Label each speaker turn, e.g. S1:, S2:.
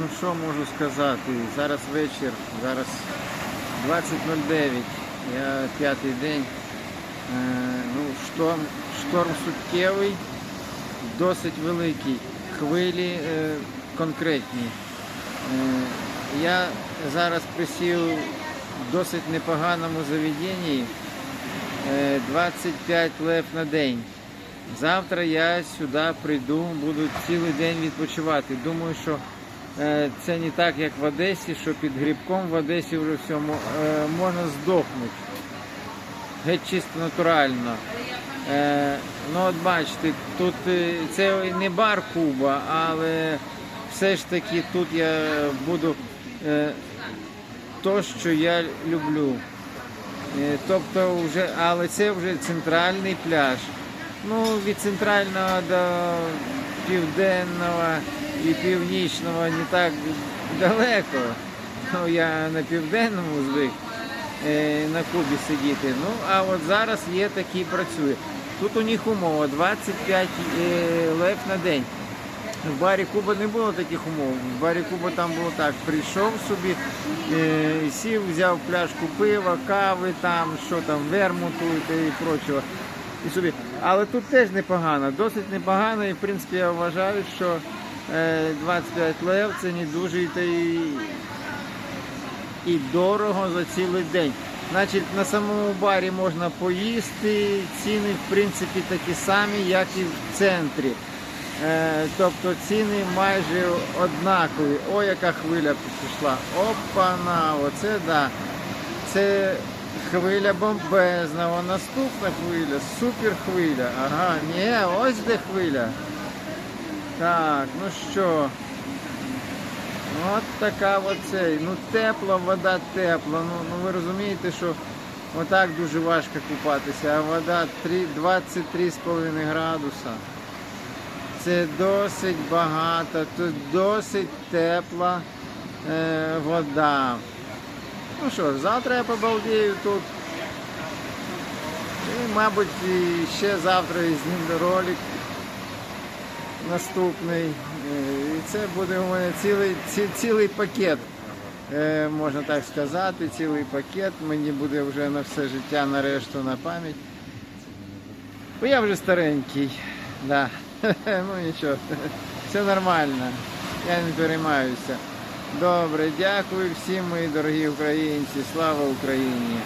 S1: Ну що можу сказати? Зараз вечір, зараз 20.09. Я п'ятий день. Е, ну, шторм, шторм суттєвий, досить великий. Хвилі е, конкретні. Е, я зараз присів в досить непоганому заведенні. Е, 25 лев на день. Завтра я сюди прийду, буду цілий день відпочивати. Думаю, що це не так, як в Одесі, що під грибком в Одесі вже все е, можна здохнути. Геть чисто натурально. Е, ну от бачите, тут е, це не бар Куба, але все ж таки тут я буду е, то, що я люблю. Е, Тобто вже, але це вже центральний пляж. Ну, від центрального до південного і північного не так далеко. Ну, я на південному звик е, на Кубі сидіти. Ну, а от зараз є такий працює. Тут у них умова 25 е, лев на день. В барі Куба не було таких умов. В барі Куба там було так, прийшов собі, е, сів, взяв пляшку пива, кави, там, що там, вермуту і прочого. І собі. Але тут теж непогано, досить непогано, і в принципі я вважаю, що е, 25 лев це не дуже і, і дорого за цілий день. Значить, на самому барі можна поїсти, ціни в принципі такі самі, як і в центрі. Е, тобто ціни майже однакові. О, яка хвиля пішла. Опана, оце да. Це хвиля бомбезна, о, наступна хвиля, супер хвиля. Ага, ні, ось де хвиля. Так, ну що. От така оцей. Ну тепла, вода тепла. Ну, ну ви розумієте, що отак дуже важко купатися, а вода 23,5 градуса. Це досить багато, тут досить тепла е, вода. Ну що ж, завтра я побалдію тут. І, мабуть, і ще завтра зніму ролик наступний. Е, І це буде у мене цілий, ці- цілий пакет, е, можна так сказати, цілий пакет. Мені буде вже на все життя нарешту на пам'ять. Бо я вже старенький. Да. Ну нічого, все нормально. Я не переймаюся. Добре, дякую всім, мої дорогі українці. Слава Україні!